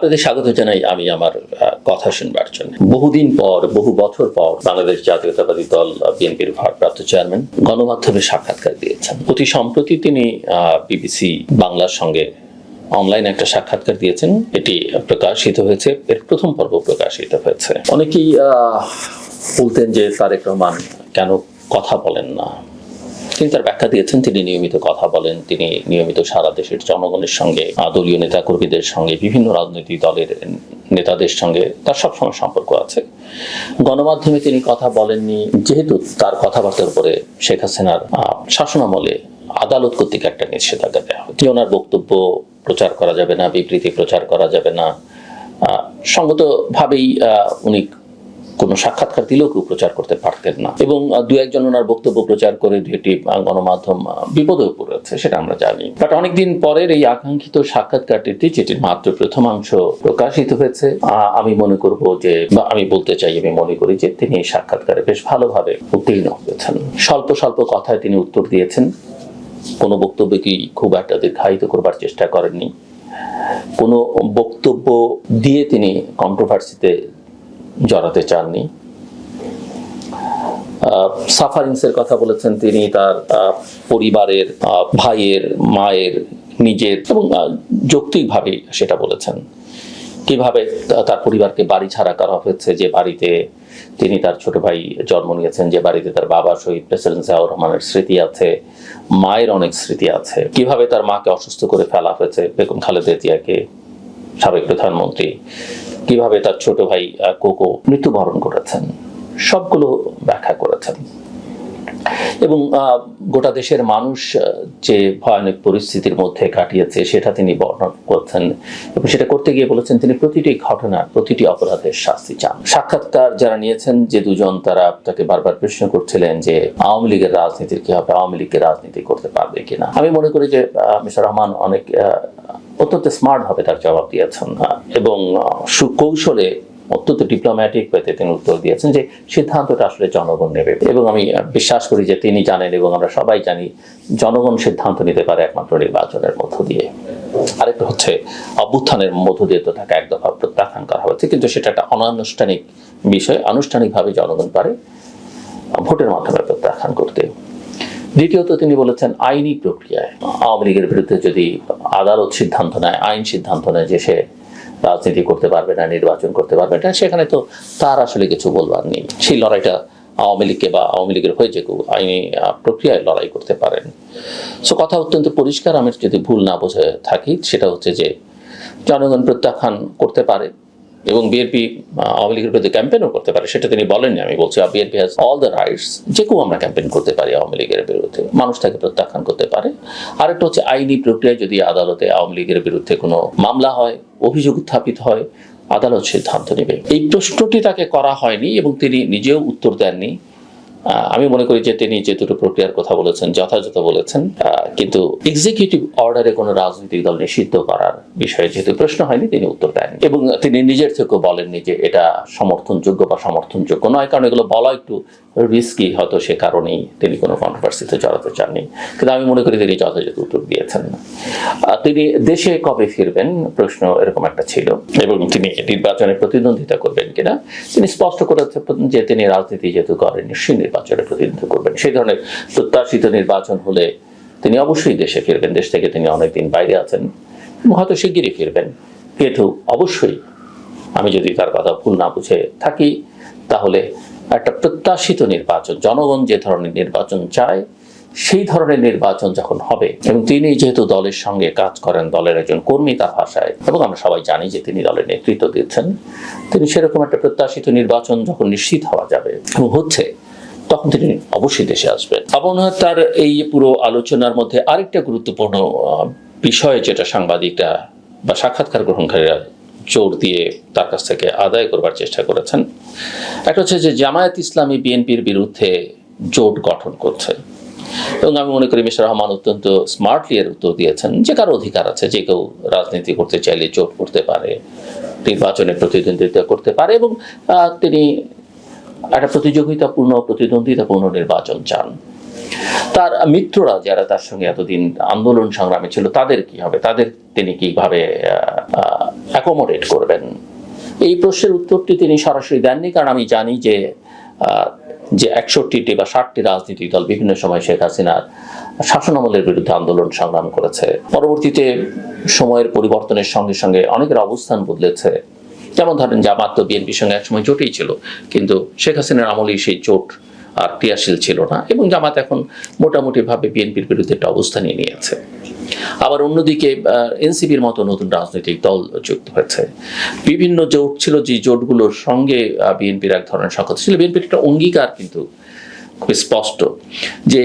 আপনাদের স্বাগত জানাই আমি আমার কথা শুনবার জন্য। বহুদিন পর, বহু বছর পর বাংলাদেশ জাতীয়তাবাদী দল বিএনপির ভারপ্রাপ্ত চেয়ারম্যান গণমাধ্যমে সাক্ষাৎকার দিয়েছেন। অতি সম্প্রতি তিনি বিবিসি বাংলার সঙ্গে অনলাইন একটা সাক্ষাৎকার দিয়েছেন। এটি প্রকাশিত হয়েছে, এর প্রথম পর্ব প্রকাশিত হয়েছে। অনেকেই বলতেন যে তারেক রহমান কেন কথা বলেন না? তিনি তার ব্যাখ্যা দিয়েছেন, তিনি নিয়মিত কথা বলেন, তিনি নিয়মিত সারা দেশের জনগণের সঙ্গে দলীয় নেতা কর্মীদের সঙ্গে, বিভিন্ন রাজনৈতিক দলের নেতাদের সঙ্গে তার সবসময় সম্পর্ক আছে। গণমাধ্যমে তিনি কথা বলেননি, যেহেতু তার কথাবার্তার উপরে শেখ হাসিনার শাসনামলে আদালত কর্তৃক একটা নিষেধাজ্ঞা দেওয়া হয়। ওনার বক্তব্য প্রচার করা যাবে না, বিবৃতি প্রচার করা যাবে না। সঙ্গতভাবেই উনি কোনো সাক্ষাৎকার দিলেও কেউ প্রচার করতে পারতেন না। এবং দু একজন ওনার বক্তব্য প্রচার করে আহ, গণমাধ্যম আহ, বিপদে পড়েছে সেটা আমরা জানি। বাট অনেকদিন পরের এই আকাঙ্ক্ষিত সাক্ষাৎকারটিতে যেটির মাত্র প্রথমাংশ প্রকাশিত হয়েছে আমি মনে করব যে বা আমি বলতে চাই আমি মনে করি যে তিনি এই সাক্ষাৎকারে বেশ ভালোভাবে উত্তীর্ণ হয়েছেন। স্বল্প স্বল্প কথায় তিনি উত্তর দিয়েছেন কোনো বক্তব্যকেই খুব একটা দীর্ঘায়িত করবার চেষ্টা করেননি। কোনো বক্তব্য দিয়ে তিনি কন্ট্রোভার্সিতে জড়াতে চাননি। সাফারিংসের কথা বলেছেন তিনি তার পরিবারের ভাইয়ের মায়ের নিজের এবং আহ, যৌক্তিকভাবেই সেটা বলেছেন। কীভাবে তার পরিবারকে বাড়ি ছাড়া করা হয়েছে যে বাড়িতে তিনি তার ছোট ভাই জন্ম নিয়েছেন যে বাড়িতে তার বাবা শহীদ প্রেসিডেন্ট জিয়াউর রহমানের স্মৃতি আছে মায়ের অনেক স্মৃতি আছে। কীভাবে তার মাকে অসুস্থ করে ফেলা হয়েছে? বেগম খালেদা জিয়াকে সাবেক প্রধানমন্ত্রী কীভাবে তার ছোট ভাই কোকো মৃত্যুবরণ করেছেন সবগুলো ব্যাখ্যা করেছেন। এবং গোটা দেশের মানুষ যে ভয়ানক পরিস্থিতির মধ্যে কাটিয়েছে, সেটা তিনি বর্ণনা করছেন এবং সেটা করতে গিয়ে বলেছেন, তিনি প্রতিটি ঘটনার প্রতিটি অপরাধের শাস্তি চান। সাক্ষাৎকার যারা নিয়েছেন, যে দুজন তারা তাকে বারবার প্রশ্ন করছিলেন যে, আওয়ামী লীগের রাজনীতির কি হবে? আওয়ামী লীগকে রাজনীতি করতে পারবে কিনা? আমি মনে করি যে মিস্টার রহমান অনেক অত্যন্ত স্মার্ট ভাবে তার জবাব দিয়েছেন এবং সুকৌশলে অত্যন্ত ডিপ্লোম্যাটিক পেতে তিনি উত্তর দিয়েছেন যে সিদ্ধান্তটা আসলে জনগণ নেবে। এবং আমি বিশ্বাস করি যে তিনি জানেন এবং আমরা সবাই জানি জনগণ সিদ্ধান্ত নিতে পারে একমাত্র নির্বাচনের মধ্য দিয়ে। আরেকটা হচ্ছে অভ্যুত্থানের মধ্য দিয়ে তো তাকে এক দফা প্রত্যাখ্যান করা হয়েছে, কিন্তু সেটা একটা অনানুষ্ঠানিক বিষয়। আনুষ্ঠানিকভাবে জনগণ পারে ভোটের মাধ্যমে প্রত্যাখ্যান করতে। দ্বিতীয়ত তিনি বলেছেন আইনি প্রক্রিয়ায়। আওয়ামী লীগের বিরুদ্ধে যদি আদালত সিদ্ধান্ত নেয়, আইন সিদ্ধান্ত নেয় যে সে রাজনীতি করতে পারবে না, নির্বাচন করতে পারবে না, সেখানে তো তার আসলে কিছু বলবার নেই। সেই লড়াইটা আওয়ামী লীগকে বা আওয়ামী লীগের হয়ে যে আইনি প্রক্রিয়ায় লড়াই করতে পারেন। সো কথা অত্যন্ত পরিষ্কার, আমি যদি ভুল না বুঝে থাকি, সেটা হচ্ছে যে, জনগণ প্রত্যাখ্যান করতে পারে এবং বিএনপি আওয়ামী লীগের বিরুদ্ধে ক্যাম্পেনও করতে পারে, সেটা তিনি বলেননি, আমি বলছি BNP has all the rights যে কেউ আমরা ক্যাম্পেন করতে পারি আওয়ামী লীগের বিরুদ্ধে, মানুষ তাকে প্রত্যাখ্যান করতে পারে। আরেকটা হচ্ছে আইনি প্রক্রিয়ায় যদি আদালতে আওয়ামী লীগের বিরুদ্ধে কোনো মামলা হয় অভিযোগ উত্থাপিত হয়, আদালত সিদ্ধান্ত নেবে। এই প্রশ্নটি তাকে করা হয়নি এবং তিনি নিজেও উত্তর দেননি। আমি মনে করি যে তিনি যে দুটো প্রক্রিয়ার কথা বলেছেন, যথাযথ বলেছেন কিন্তু এক্সিকিউটিভ অর্ডারে কোনো রাজনৈতিক দল নিষিদ্ধ করার বিষয়ে যেহেতু প্রশ্ন হয়নি, তিনি উত্তর দেন এবং তিনি নিজের থেকেও বলেননি যে এটা সমর্থনযোগ্য বা সমর্থনযোগ্য নয়, কারণ এগুলো বলা একটু রিস্কি হয়তো সে কারণেই তিনি কোনো কন্ট্রোভার্সিতে জড়াতে চাননি। কিন্তু আমি মনে করি তিনি যথাযথ উত্তর দিয়েছেন। তিনি দেশে কবে ফিরবেন? প্রশ্ন এরকম একটা ছিল। এবং তিনি নির্বাচনে প্রতিদ্বন্দ্বিতা করবেন কিনা? তিনি স্পষ্ট করেছেন যে তিনি রাজনীতি যেহেতু করেন নিশ্চয়ই নির্বাচনে প্রতিদ্বন্দ্বিতা করবেন। সেই ধরনের প্রত্যাশিত নির্বাচন হলে তিনি অবশ্যই দেশে ফিরবেন। দেশ থেকে তিনি অনেকদিন বাইরে আছেন হয়তো শিগগিরই ফিরবেন। কিন্তু অবশ্যই আমি যদি তার কথা ভুল না বুঝে থাকি, তাহলে একটা প্রত্যাশিত নির্বাচন, জনগণ যে ধরনের নির্বাচন চায়, সেই ধরনের নির্বাচন যখন হবে, এবং তিনি যেহেতু দলের সঙ্গে কাজ করেন, দলের একজন কর্মী তার ভাষায়, এবং আমরা সবাই জানি যে তিনি দলের নেতৃত্ব দিচ্ছেন, তিনি সেরকম একটা প্রত্যাশিত নির্বাচন যখন নিশ্চিত হওয়া যাবে, এবং হচ্ছে তখন তিনি অবশ্যই দেশে আসবেন। আমার মনে হয় তার এই পুরো আলোচনার মধ্যে আরেকটা গুরুত্বপূর্ণ বিষয় যেটা সাংবাদিকরা বা সাক্ষাৎকার গ্রহণকারীরা জোর দিয়ে তার কাছ থেকে আদায় করবার চেষ্টা করেছেন। একটা হচ্ছে যে জামায়াত ইসলামী বিএনপির বিরুদ্ধে জোট গঠন করছে। এবং আমি মনে করি মিস্টার রহমান অত্যন্ত স্মার্টলি এর উত্তর দিয়েছেন যে কারও অধিকার আছে, যে কেউ রাজনীতি করতে চাইলে জোট করতে পারে, নির্বাচনে প্রতিদ্বন্দ্বিতা করতে পারে এবং তিনি একটা প্রতিযোগিতাপূর্ণ, প্রতিদ্বন্দ্বিতাপূর্ণ নির্বাচন চান। তার মিত্ররা যারা তার সঙ্গে এতদিন আন্দোলন সংগ্রামে ছিল, তাদের কি হবে? তাদের তিনি কীভাবে অ্যাকোমোডেট করবেন? এই প্রশ্নের উত্তরটি তিনি সরাসরি দেননি, কারণ আমি জানি যে যে একষট্টিটি বা ষাটটি রাজনৈতিক দল বিভিন্ন সময় শেখ হাসিনার শাসনামলের বিরুদ্ধে আন্দোলন সংগ্রাম করেছে। পরবর্তীতে সময়ের পরিবর্তনের সঙ্গে সঙ্গে অনেকের অবস্থান বদলেছে। যেমন ধরেন জামাত তো বিএনপির সঙ্গে একসময় জোটেই ছিল, কিন্তু শেখ হাসিনার আমলেই সেই জোট আর ক্রিয়াশীল ছিল না এবং জামাত এখন মোটামুটিভাবে বিএনপির বিরুদ্ধে একটা অবস্থান নিয়ে নিয়েছে। আবার অন্যদিকে এনসিপির মতো নতুন রাজনৈতিক দল যুক্ত হয়েছে। বিভিন্ন জোট ছিল যে জোটগুলোর সঙ্গে বিএনপির এক ধরনের সংকট ছিল। বিএনপির একটা অঙ্গীকার কিন্তু খুব স্পষ্ট যে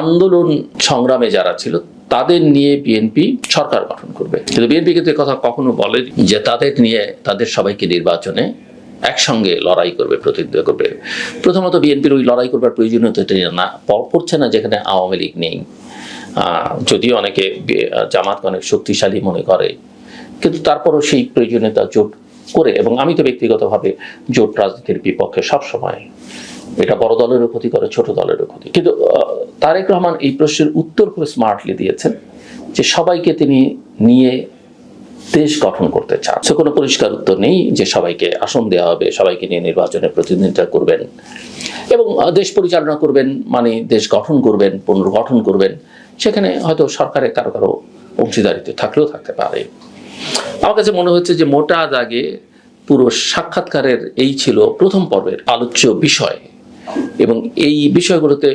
আন্দোলন সংগ্রামে যারা ছিল তাদের নিয়ে বিএনপি সরকার গঠন করবে। কিন্তু বিএনপি কিন্তু কথা কখনো বলে যে তাদের নিয়ে তাদের সবাইকে নির্বাচনে একসঙ্গে লড়াই করবে, প্রতিদ্বন্দ্বিতা করবে। প্রথমত বিএনপির ওই লড়াই করবার প্রয়োজনীয়তা না পড়ছে না যেখানে আওয়ামী লীগ নেই। যদিও অনেকে জামাতকে অনেক শক্তিশালী মনে করে, কিন্তু তারপরও সেই প্রয়োজনীয়তা জোট করে এবং আমি তো ব্যক্তিগতভাবে জোট রাজনীতির বিপক্ষে সবসময় এটা বড় দলেরও ক্ষতি করে, ছোট দলেরও ক্ষতি। কিন্তু তারেক রহমান এই প্রশ্নের উত্তর খুব স্মার্টলি দিয়েছেন যে সবাইকে তিনি নিয়ে দেশ গঠন করতে চান। সে কোনো পরিষ্কার উত্তর নেই যে সবাইকে আসন দেওয়া হবে, সবাইকে নিয়ে নির্বাচনে প্রতিদ্বন্দ্বিতা করবেন এবং দেশ পরিচালনা করবেন মানে দেশ গঠন করবেন, পুনর্গঠন করবেন। সেখানে হয়তো সরকারের কারও কারও অংশীদারিত্ব থাকলেও থাকতে পারে। আমার কাছে মনে হচ্ছে যে মোটা দাগে পুরো সাক্ষাৎকারের এই ছিল প্রথম পর্বের আলোচ্য বিষয়। এবং এই বিষয়গুলোতে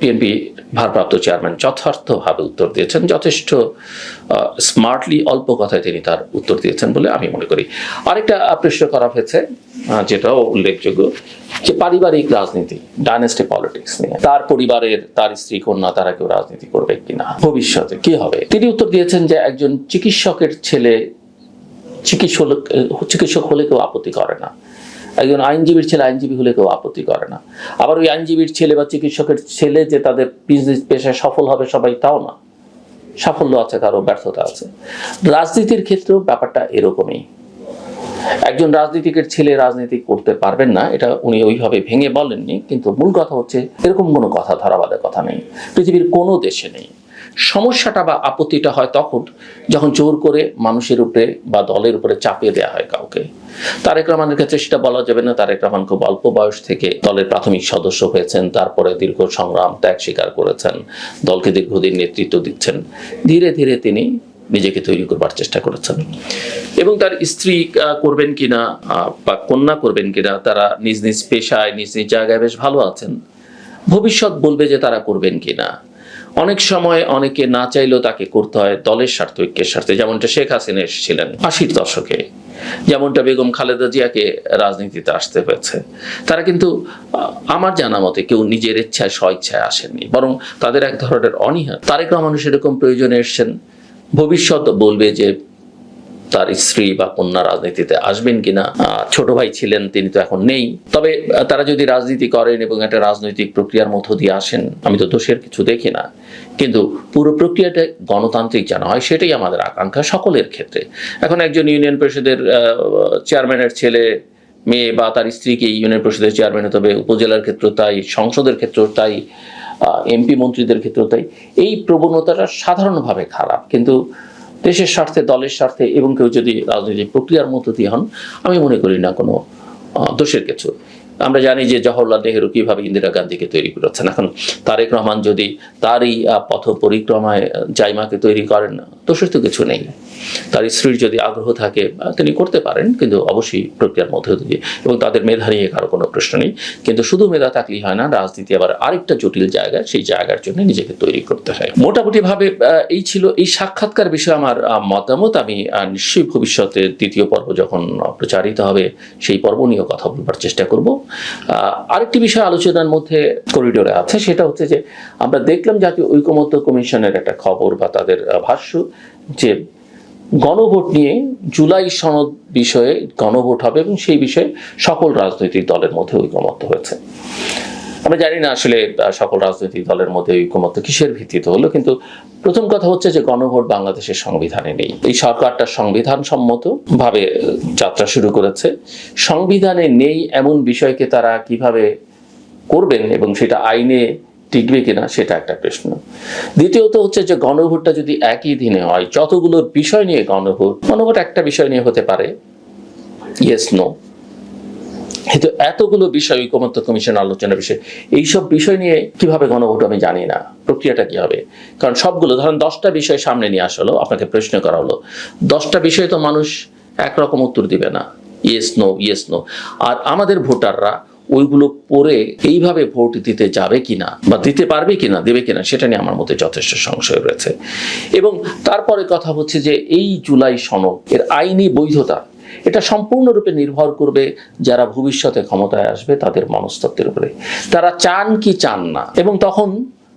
বিএনপি ভারপ্রাপ্ত চেয়ারম্যান যথার্থভাবে উত্তর দিয়েছেন। যথেষ্ট স্মার্টলি অল্প কথায় তিনি তার উত্তর দিয়েছেন বলে আমি মনে করি। আরেকটা প্রশ্ন করা হয়েছে যেটাও উল্লেখযোগ্য, যে পারিবারিক রাজনীতি ডাইনেস্টি পলিটিক্স নিয়ে, তার পরিবারের, তার স্ত্রী, কন্যা, তারা কেউ রাজনীতি করবে কিনা, ভবিষ্যতে কি হবে? তিনি উত্তর দিয়েছেন যে একজন চিকিৎসকের ছেলে, চিকিৎসক চিকিৎসক হলে কেউ আপত্তি করে না। একজন আইনজীবীর ছেলে আইনজীবী হলে কেউ আপত্তি করে না। আবার ওই আইনজীবীর ছেলে বা চিকিৎসকের ছেলে যে তাদের বিজনেস পেশায় সফল হবে সবাই তাও না। সাফল্য আছে কারও ব্যর্থতা আছে। রাজনীতির ক্ষেত্রেও ব্যাপারটা এরকমই। একজন রাজনীতিকের ছেলে রাজনীতি করতে পারবেন না, এটা উনি ওইভাবে ভেঙে বলেননি, কিন্তু মূল কথা হচ্ছে এরকম কোনো কথা ধরাবাদের কথা নেই। পৃথিবীর কোনো দেশে নেই। সমস্যাটা বা আপত্তিটা হয় তখন যখন জোর করে মানুষের উপরে বা দলের উপরে চাপিয়ে দেওয়া হয় কাউকে। তারেক রহমানের ক্ষেত্রে সেটা বলা যাবে না। তারেক রহমান খুব অল্প বয়স থেকে দলের প্রাথমিক সদস্য হয়েছেন। তারপরে দীর্ঘ সংগ্রাম, ত্যাগ স্বীকার করেছেন। দলকে দীর্ঘদিন নেতৃত্ব দিচ্ছেন। ধীরে ধীরে তিনি নিজেকে তৈরি করবার চেষ্টা করেছেন। এবং তার স্ত্রী করবেন কিনা বা কন্যা করবেন কিনা, তারা নিজ নিজ পেশায়, নিজ নিজ জায়গায় বেশ ভালো আছেন। ভবিষ্যৎ বলবে যে তারা করবেন কিনা। অনেক সময় অনেকে না চাইলেও তাকে করতে হয় দলের স্বার্থ, ঐক্যের স্বার্থে। যেমনটা শেখ হাসিনা এসেছিলেন আশির দশকে, যেমনটা বেগম খালেদা জিয়াকে রাজনীতিতে আসতে হয়েছে। তারা কিন্তু আমার জানা মতে কেউ নিজের ইচ্ছায়, স্বইচ্ছায় আসেননি। বরং তাদের এক ধরনের অনীহা। তারেক রহমান সেরকম প্রয়োজনে এসছেন। ভবিষ্যৎ বলবে যে তার স্ত্রী বা কন্যা রাজনীতিতে আসবেন কিনা ছোট ভাই ছিলেন, তিনি তো এখন নেই। তবে তারা যদি রাজনীতি করেন এবং একটা রাজনৈতিক প্রক্রিয়ার মধ্য দিয়ে আসেন, আমি তো দোষের কিছু দেখি না। কিন্তু পুরো প্রক্রিয়াটা গণতান্ত্রিক যেন হয়, সেটাই আমাদের আকাঙ্ক্ষা সকলের ক্ষেত্রে। এখন একজন ইউনিয়ন পরিষদের চেয়ারম্যানের ছেলে, মেয়ে বা তার স্ত্রীকে ইউনিয়ন পরিষদের চেয়ারম্যান হতে হবে, উপজেলার ক্ষেত্রে তাই, সংসদের ক্ষেত্রেও তাই এমপি মন্ত্রীদের ক্ষেত্রেও তাই। এই প্রবণতাটা সাধারণভাবে খারাপ। কিন্তু দেশের স্বার্থে, দলের স্বার্থে এবং কেউ যদি রাজনৈতিক প্রক্রিয়ার মধ্য দিয়ে হন, আমি মনে করি না কোনো দোষের কিছু। আমরা জানি যে জওহরলাল নেহেরু কীভাবে ইন্দিরা গান্ধীকে তৈরি করেছেন। এখন তারেক রহমান যদি তারই পথ পরিক্রমায় জাইমাকে তৈরি করেন দোষের তো কিছু নেই। তার স্ত্রীর যদি আগ্রহ থাকে তিনি করতে পারেন, কিন্তু অবশ্যই প্রক্রিয়ার মধ্য দিয়ে। এবং তাদের মেধা নিয়ে কারও কোনো প্রশ্ন নেই। কিন্তু শুধু মেধা থাকলেই হয় না, রাজনীতি আবার আরেকটা জটিল জায়গা, সেই জায়গার জন্য নিজেকে তৈরি করতে হয়। মোটামুটিভাবে এই ছিল এই সাক্ষাৎকার বিষয়ে আমার মতামত। আমি নিশ্চয়ই ভবিষ্যতে দ্বিতীয় পর্ব যখন প্রচারিত হবে, সেই পর্ব নিয়েও কথা বলবার চেষ্টা করব। আরেকটি বিষয় আলোচনার মধ্যে করিডোরে আছে, সেটা হচ্ছে যে আমরা দেখলাম জাতীয় ঐকমত্য কমিশনের একটা খবর বা তাদের ভাষ্য যে গণভোট নিয়ে জুলাই সনদ বিষয়ে গণভোট হবে এবং সেই বিষয়ে সকল রাজনৈতিক দলের মধ্যে ঐকমত্য হয়েছে। আমরা জানি না আসলে সকল রাজনৈতিক দলের মধ্যে ঐকমত্য কিসের ভিত্তিতে হলো, কিন্তু প্রথম কথা হচ্ছে যে গণভোট বাংলাদেশের সংবিধানে নেই। এই সরকারটা সংবিধান সম্মত ভাবে যাত্রা শুরু করেছে। সংবিধানে নেই এমন বিষয়কে তারা কীভাবে করবেন এবং সেটা আইনে টিকবে কিনা, সেটা একটা প্রশ্ন। দ্বিতীয়ত হচ্ছে যে গণভোটটা যদি একই দিনে হয়, যতগুলো বিষয় নিয়ে গণভোট গণভোট একটা বিষয় নিয়ে হতে পারে ইয়েস নো কিন্তু এতগুলো বিষয় ঐকমত্য কমিশন আলোচনা বিষয়, এইসব বিষয় নিয়ে কীভাবে গণভোট আমি জানি না। প্রক্রিয়াটা কি হবে? কারণ সবগুলো, ধরেন দশটা বিষয় সামনে নিয়ে আসলো, আপনাকে প্রশ্ন করা হলো। দশটা বিষয় তো মানুষ একরকম উত্তর দিবে না। ইয়েস নো ইয়েস নো আর আমাদের ভোটাররা ওইগুলো পড়ে এইভাবে ভোট দিতে যাবে কিনা বা দিতে পারবে কিনা, দেবে কিনা, সেটা নিয়ে আমার মধ্যে যথেষ্ট সংশয় রয়েছে। এবং তারপরে কথা হচ্ছে যে এই জুলাই সনদ, এর আইনি বৈধতা এটা সম্পূর্ণরূপে নির্ভর করবে যারা ভবিষ্যতে ক্ষমতায় আসবে তাদের মনস্তত্ত্বের উপরে। তারা চান কি চান না, এবং তখন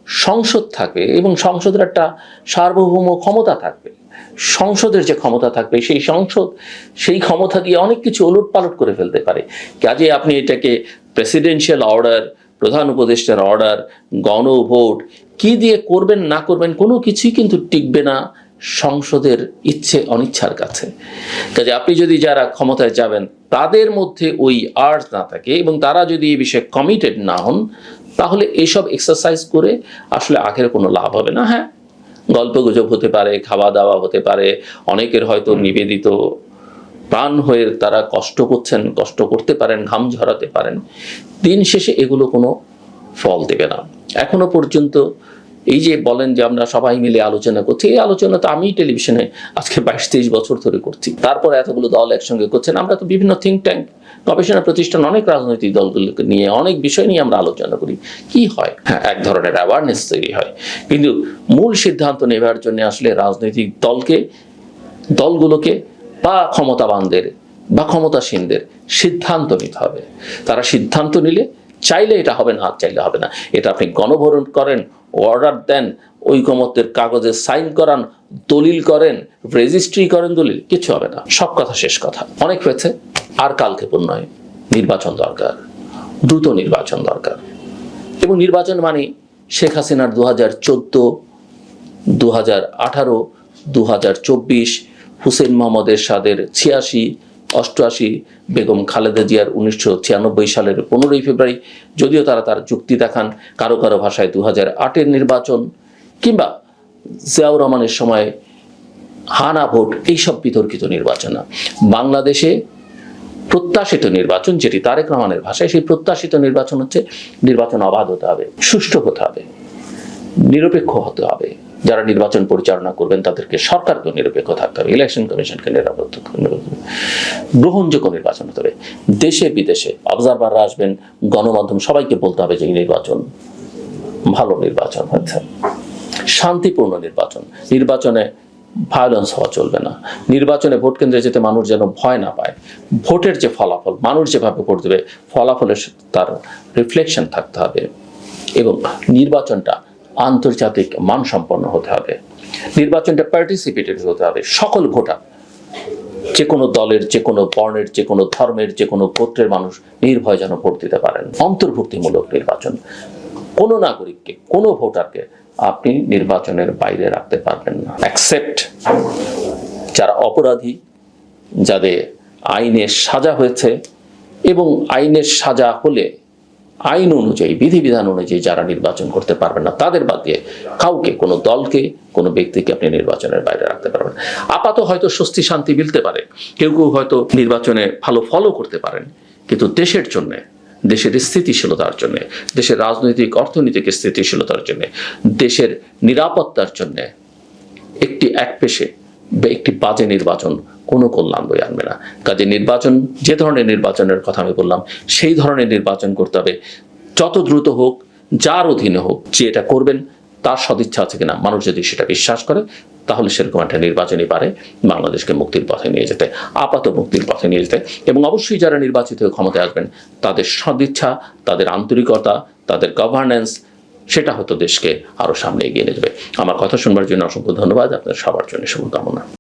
সংসদ থাকবে, এবং সংসদের একটা সার্বভৌম ক্ষমতা থাকবে। সংসদের যে ক্ষমতা থাকবে, সেই সংসদ, সেই ক্ষমতা দিয়ে অনেক কিছু ওলট পালট করে ফেলতে পারে। কাজে আপনি এটাকে প্রেসিডেন্সিয়াল অর্ডার প্রধান উপদেষ্টার অর্ডার গণভোট, কি দিয়ে করবেন না করবেন কোনো কিছুই কিন্তু টিকবে না। সংসদের ইচ্ছে অনিচ্ছার কাছে। কাজে আপনি যদি যারা ক্ষমতায় যাবেন তাদের মধ্যে ওই আর্ট না থাকে এবং তারা যদি এই বিষয়ে কমিটেড না হন তাহলে এসব এক্সারসাইজ করে আসলে আখের কোনো লাভ হবে না। হ্যাঁ গল্প গুজব হতে পারে খাওয়া দাওয়া হতে পারে অনেকের হয়তো নিবেদিত প্রাণ হয়ে তারা কষ্ট করছেন কষ্ট করতে পারেন ঘাম ঝরাতে পারেন। দিন শেষে এগুলো কোনো ফল দেবে না। এখনও পর্যন্ত এই যে বলেন যে আমরা সবাই মিলে আলোচনা করছি, এই আলোচনা তো আমি টেলিভিশনে আজকে বাইশ তেইশ বছর ধরে করছি। তারপর এতগুলো দল একসঙ্গে করছেন। আমরা তো বিভিন্ন থিঙ্ক ট্যাঙ্ক গবেষণা প্রতিষ্ঠান, অনেক রাজনৈতিক দলগুলোকে নিয়ে, অনেক বিষয় নিয়ে আমরা আলোচনা করি। কি হয়? হ্যাঁ এক ধরনের অ্যাওয়ারনেস তৈরি হয়। কিন্তু মূল সিদ্ধান্ত নেবার জন্য আসলে রাজনৈতিক দলকে, দলগুলোকে বা ক্ষমতাবানদের বা ক্ষমতাসীনদের সিদ্ধান্ত নিতে হবে। তারা সিদ্ধান্ত নিলে চাইলে এটা হবে না চাইলে হবে না। এটা আপনি গণভরণ করেন অর্ডার দেন, ঐকমত্যের কাগজে সাইন করান, দলিল করেন রেজিস্ট্রি করেন, দলিল, কিছু হবে না। সব কথা শেষ কথা। অনেক হয়েছে, আর কালকে নয় নির্বাচন দরকার, দ্রুত নির্বাচন দরকার। এবং নির্বাচন মানে শেখ হাসিনার দু হাজার চোদ্দ দু হাজার আঠারো দু হাজার চব্বিশ, হুসেন মোহাম্মদ এরশাদের ছিয়াশি অষ্টআশি বেগম খালেদা জিয়ার উনিশশো ছিয়ানব্বই সালের পনেরোই ফেব্রুয়ারি, যদিও তারা তার যুক্তি দেখান কারও কারও ভাষায় দু হাজার আটের নির্বাচন কিংবা জিয়াউর রহমানের সময় হানা ভোট, এইসব বিতর্কিত নির্বাচন বাংলাদেশে প্রত্যাশিত নির্বাচন যেটি তারেক রহমানের ভাষায়, সেই প্রত্যাশিত নির্বাচন হচ্ছে নির্বাচন অবাধ হতে হবে, সুষ্ঠু হতে হবে, নিরপেক্ষ হতে হবে। যারা নির্বাচন পরিচালনা করবেন, তাদেরকে সরকারকে নিরপেক্ষ থাকতে হবে। ইলেকশন কমিশনকে নিরাপত্ত গ্রহণযোগ্য নির্বাচন হতে হবে। দেশে, বিদেশে অবজারভাররা আসবেন, গণমাধ্যম, সবাইকে বলতে হবে যে এই নির্বাচন ভালো নির্বাচন হচ্ছে শান্তিপূর্ণ নির্বাচন। নির্বাচনে ভায়োলেন্স হওয়া চলবে না। নির্বাচনে ভোট কেন্দ্রে যেতে মানুষ যেন ভয় না পায়। ভোটের যে ফলাফল, মানুষ যেভাবে ভোট দেবে, ফলাফলের তার রিফ্লেকশন থাকতে হবে। এবং নির্বাচনটা আন্তর্জাতিক মানসম্পন্ন হতে হবে। নির্বাচনটা পার্টিসিপেটেড হতে হবে। সকল ভোটার যে কোনো দলের যে কোনো বর্ণের যে কোনো ধর্মের যে কোনো গোত্রের মানুষ নির্ভয় যেন ভোট দিতে পারেন। অন্তর্ভুক্তিমূলক নির্বাচন। কোনো নাগরিককে, কোনো ভোটারকে আপনি নির্বাচনের বাইরে রাখতে পারবেন না। অ্যাকসেপ্ট যারা অপরাধী, যাদের আইনের সাজা হয়েছে এবং আইনের সাজা হলে আইন অনুযায়ী, বিধিবিধান অনুযায়ী যারা নির্বাচন করতে পারবেন না, তাদের বাদ দিয়ে কাউকে, কোনো দলকে, কোনো ব্যক্তিকে আপনি নির্বাচনের বাইরে রাখতে পারবেন আপাতত হয়তো স্বস্তি শান্তি মিলতে পারে। কেউ কেউ হয়তো নির্বাচনে ভালো ফলো করতে পারেন। কিন্তু দেশের জন্যে, দেশের স্থিতিশীলতার জন্য, দেশের রাজনৈতিক, অর্থনৈতিক স্থিতিশীলতার জন্য, দেশের নিরাপত্তার জন্য একটি এক পেশে বা একটি বাজে নির্বাচন কোনো কল্যাণ বই আনবে না। কাজে নির্বাচন, যে ধরনের নির্বাচনের কথা আমি বললাম, সেই ধরনের নির্বাচন করতে হবে। যত দ্রুত হোক, যার অধীনে হোক, যে এটা করবেন, তার সদিচ্ছা আছে কিনা, মানুষ যদি সেটা বিশ্বাস করে, তাহলে সেরকম একটা নির্বাচনই পারে, বাংলাদেশকে মুক্তির পথে নিয়ে যেতে, আপাত মুক্তির পথে নিয়ে যেতে। এবং অবশ্যই যারা নির্বাচিত হয়ে ক্ষমতায় আসবেন, তাদের সদিচ্ছা, তাদের আন্তরিকতা, তাদের গভর্নেন্স সেটা হয়তো দেশকে আরও সামনে এগিয়ে নিয়ে যাবে। আমার কথা শুনবার জন্য অসংখ্য ধন্যবাদ, আপনার সবার জন্য শুভকামনা।